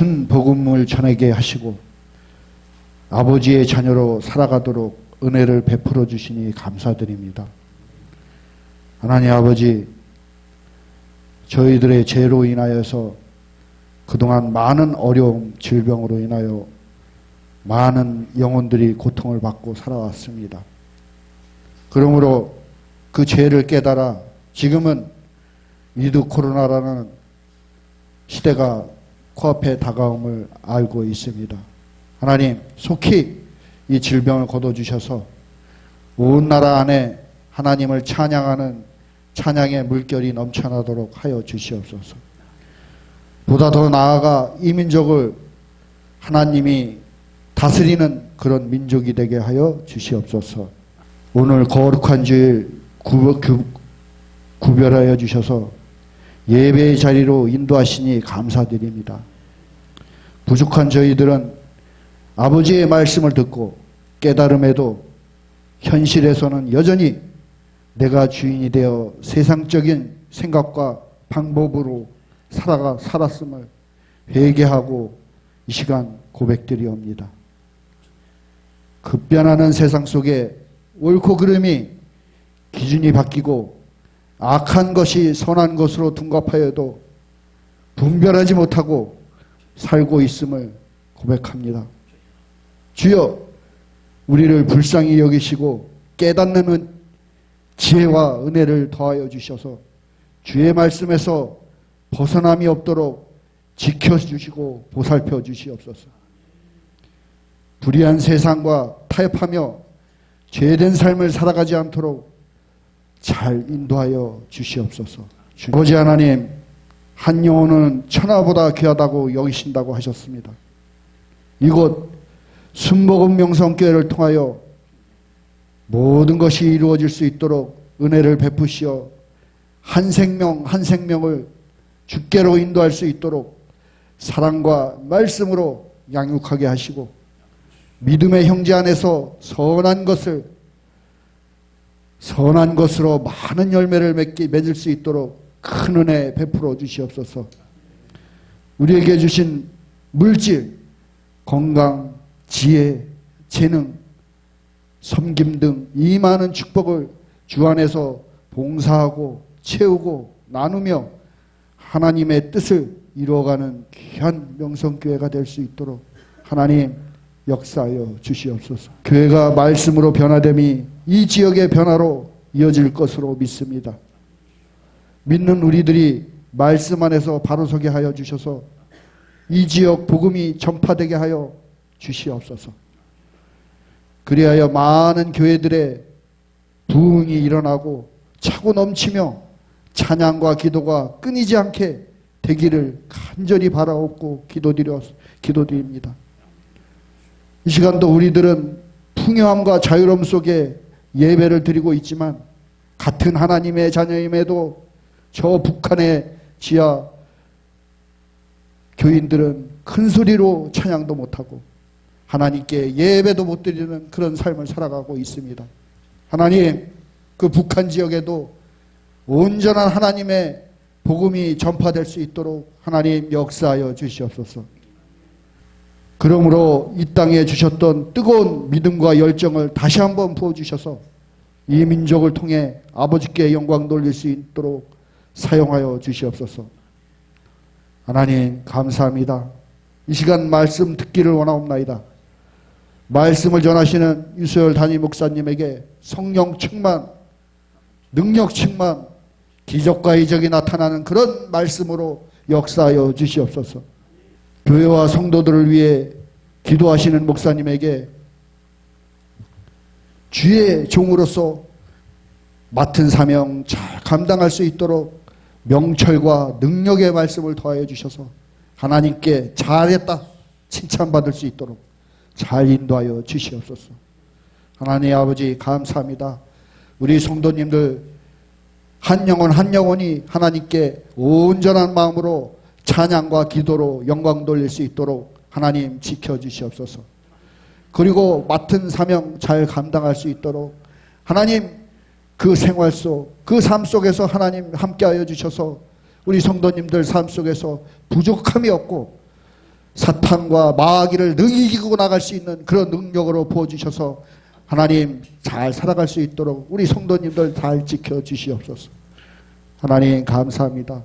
순 복음을 전하게 하시고 아버지의 자녀로 살아가도록 은혜를 베풀어 주시니 감사드립니다. 하나님 아버지 저희들의 죄로 인하여서 그동안 많은 어려움, 질병으로 인하여 많은 영혼들이 고통을 받고 살아왔습니다. 그러므로 그 죄를 깨달아 지금은 위드 코로나라는 시대가 코앞에 다가옴을 알고 있습니다. 하나님, 속히 이 질병을 거둬주셔서 온 나라 안에 하나님을 찬양하는 찬양의 물결이 넘쳐나도록 하여 주시옵소서. 보다 더 나아가 이 민족을 하나님이 다스리는 그런 민족이 되게 하여 주시옵소서. 오늘 거룩한 주일 구별하여 주셔서 예배의 자리로 인도하시니 감사드립니다. 부족한 저희들은 아버지의 말씀을 듣고 깨달음에도 현실에서는 여전히 내가 주인이 되어 세상적인 생각과 방법으로 살아가 살았음을 회개하고 이 시간 고백드리옵니다. 급변하는 세상 속에 옳고 그름이 기준이 바뀌고 악한 것이 선한 것으로 둔갑하여도 분별하지 못하고 살고 있음을 고백합니다. 주여 우리를 불쌍히 여기시고 깨닫는 지혜와 은혜를 더하여 주셔서 주의 말씀에서 벗어남이 없도록 지켜주시고 보살펴 주시옵소서. 불의한 세상과 타협하며 죄된 삶을 살아가지 않도록 잘 인도하여 주시옵소서. 아버지 하나님, 한 영혼은 천하보다 귀하다고 여기신다고 하셨습니다. 이곳 순복음 명성교회를 통하여 모든 것이 이루어질 수 있도록 은혜를 베푸시어 한 생명 한 생명을 주께로 인도할 수 있도록 사랑과 말씀으로 양육하게 하시고 믿음의 형제 안에서 선한 것을 선한 것으로 많은 열매를 맺기 맺을 수 있도록 큰 은혜 베풀어 주시옵소서. 우리에게 주신 물질, 건강, 지혜, 재능, 섬김 등 이 많은 축복을 주 안에서 봉사하고 채우고 나누며 하나님의 뜻을 이루어가는 귀한 명성교회가 될 수 있도록 하나님 역사하여 주시옵소서. 교회가 말씀으로 변화됨이 이 지역의 변화로 이어질 것으로 믿습니다. 믿는 우리들이 말씀 안에서 바로 서게 하여 주셔서 이 지역 복음이 전파되게 하여 주시옵소서. 그리하여 많은 교회들의 부흥이 일어나고 차고 넘치며 찬양과 기도가 끊이지 않게 되기를 간절히 바라옵고 기도드려 기도드립니다. 이 시간도 우리들은 풍요함과 자유로움 속에 예배를 드리고 있지만 같은 하나님의 자녀임에도 저 북한의 지하 교인들은 큰 소리로 찬양도 못하고 하나님께 예배도 못 드리는 그런 삶을 살아가고 있습니다. 하나님, 그 북한 지역에도 온전한 하나님의 복음이 전파될 수 있도록 하나님 역사하여 주시옵소서. 그러므로 이 땅에 주셨던 뜨거운 믿음과 열정을 다시 한번 부어주셔서 이 민족을 통해 아버지께 영광 돌릴 수 있도록 사용하여 주시옵소서. 하나님, 감사합니다. 이 시간 말씀 듣기를 원하옵나이다. 말씀을 전하시는 유소열 담임 목사님에게 성령 충만, 능력 충만, 기적과 이적이 나타나는 그런 말씀으로 역사하여 주시옵소서. 교회와 성도들을 위해 기도하시는 목사님에게 주의 종으로서 맡은 사명 잘 감당할 수 있도록 명철과 능력의 말씀을 더하여 주셔서 하나님께 잘했다 칭찬받을 수 있도록 잘 인도하여 주시옵소서. 하나님 아버지 감사합니다. 우리 성도님들 한 영혼 한 영혼이 하나님께 온전한 마음으로 찬양과 기도로 영광 돌릴 수 있도록 하나님 지켜주시옵소서. 그리고 맡은 사명 잘 감당할 수 있도록 하나님 그 생활 속, 그 삶 속에서 하나님 함께하여 주셔서 우리 성도님들 삶 속에서 부족함이 없고 사탄과 마귀를 능히 이기고 나갈 수 있는 그런 능력으로 부어주셔서 하나님 잘 살아갈 수 있도록 우리 성도님들 잘 지켜주시옵소서. 하나님 감사합니다.